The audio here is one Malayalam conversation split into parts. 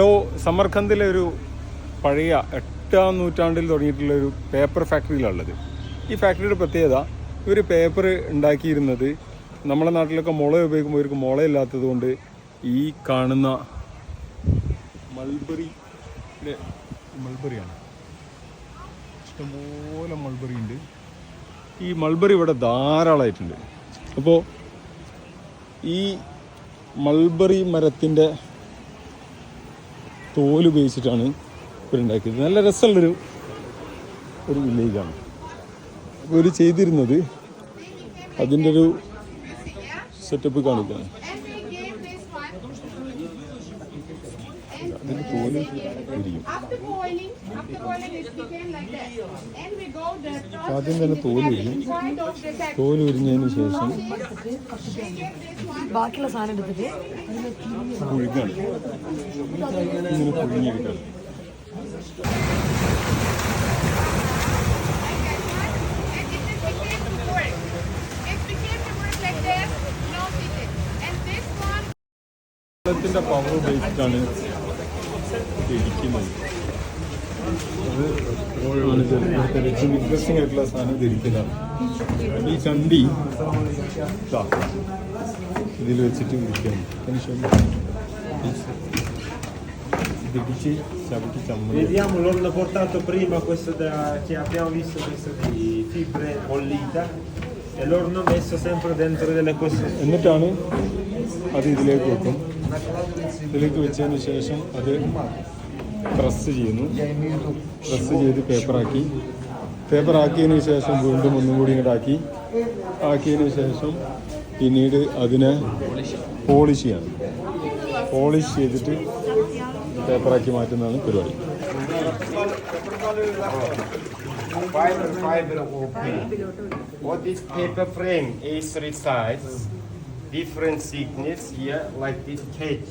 ഹലോ സമർഖന്ദിലെ ഒരു പഴയ എട്ടാം നൂറ്റാണ്ടിൽ തുടങ്ങിയിട്ടുള്ള ഒരു പേപ്പർ ഫാക്ടറിയിലുള്ളത് ഈ ഫാക്ടറിയുടെ പ്രത്യേകത ഇവർ പേപ്പർ ഉണ്ടാക്കിയിരുന്നത് നമ്മുടെ നാട്ടിലൊക്കെ മുള ഉപയോഗിക്കുമ്പോൾ ഇവർക്ക് മുളയില്ലാത്തത് കൊണ്ട് ഈ കാണുന്ന മൾബറി മൾബറിയാണ് ഇഷ്ടംപോലെ മൾബറി ഉണ്ട്. ഈ മൾബറി ഇവിടെ ധാരാളമായിട്ടുണ്ട്. അപ്പോൾ ഈ മൾബറി മരത്തിന്റെ തോൽ ഉപയോഗിച്ചിട്ടാണ് ഇവരുണ്ടാക്കിയത് നല്ല രസമുള്ളൊരു ഒരു വില്ലേജാണ് ഇവർ ചെയ്തിരുന്നത് അതിന്റെ ഒരു സെറ്റപ്പ് കാണിക്കുകയാണ് the after ആദ്യം തന്നെ boiling, ഉരിയും inside of the sack. തോൽ ഉരിഞ്ഞതിന് ശേഷം. ബാക്കിയുള്ള സാധനം എടുത്തിട്ട് പുഴുകാണ് ഇങ്ങനെ പുഴുങ്ങിയെടുക്കാണ് വെള്ളത്തിന്റെ പവർ ഉപയോഗിച്ചിട്ടാണ് ഇരിക്കുന്നത്. അത് ആണ് ഇവിടുത്തെ ഇൻട്രസ്റ്റിംഗ് ആയിട്ടുള്ള സാധനം ധരിക്കലാണ് ഈ ചണ്ടി ഇതിൽ വെച്ചിട്ട് ഇരിക്കുകയാണ്. ചവിട്ടി ചമ്മന്തി Vediamo, l'hanno portato prima questo da, che abbiamo visto questo di fibre bollita. E l'orno messo sempre dentro delle cose. എന്നിട്ടാണ് അത് ഇതിലേക്ക് വെക്കും. ഇതിലേക്ക് വെച്ചതിന് ശേഷം അത് പ്രസ് ചെയ്യുന്നു പ്രസ് ചെയ്ത് പേപ്പറാക്കി പേപ്പറാക്കിയതിന് ശേഷം വീണ്ടും ഒന്നും കൂടി ഇങ്ങോട്ടാക്കി ആക്കിയതിന് ശേഷം പിന്നീട് അതിനെ പോളിഷ് ചെയ്യണം പോളിഷ് ചെയ്തിട്ട് പേപ്പറാക്കി മാറ്റുന്നതാണ് പരിപാടി Fiber, fiber open. What is paper frame? A3 size, different thickness here, like this cage.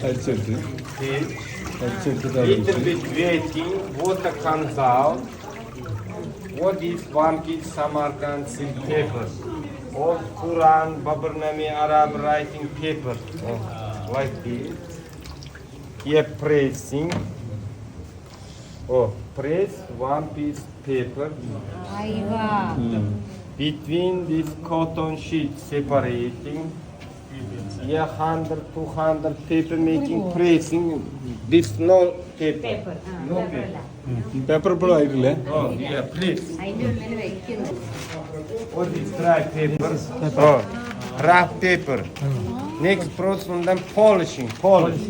Calcetti. Sì. Calcetti da Little bit waiting, water comes out. What if one gives Samarkand silk paper? Or Quran, Babarnami Arab writing paper. Oh, like this. Here pressing. Oh, press one piece paper. Ayva. Hmm. Between these cotton sheets separating. Yeah, 100, 200 paper making pressing. This no paper. Paper. No paper. Paper ഇപ്പോഴും ആയിട്ടില്ലേ Oh, yeah, please. What is dry paper? Oh, rough paper. Next process, then polishing. Polish.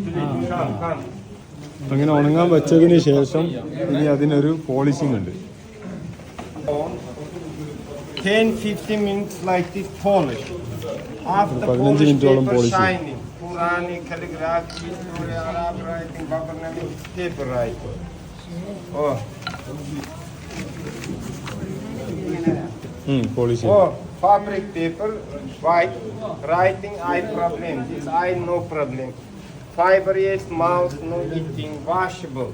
Come, come. അങ്ങനെ ഉണങ്ങാൻ വെച്ചതിന് ശേഷം ഇനി അതിനൊരു പോളിഷിംഗ് ഉണ്ട് 10 15 minutes like this polish. After polish paper shining. Qurani, calligraphy, history, Arab writing, Baba Nabi, paper writing. Oh. Mm, polish. Oh, fabric paper, white, writing, I problem. This I no problem. Fiber yes, mouse, no eating, washable.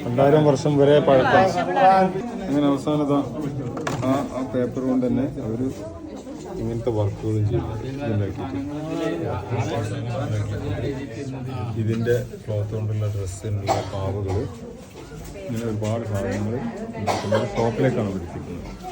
രണ്ടായിരം വർഷം വരെ പഴക്കം. അങ്ങനെ അവസാനത ആ ആ പേപ്പർ കൊണ്ട് തന്നെ അവർ ഇങ്ങനത്തെ വർക്കുകളും ചെയ്തു. ഇതിന്റെ ഇതിന്റെ ക്ലോത്ത് കൊണ്ടുള്ള ഡ്രസ്സിനുള്ള പാവകൾ ഇങ്ങനെ ഒരുപാട് സാധനങ്ങൾ ഷോപ്പിലേക്കാണ് പഠിപ്പിക്കുന്നത്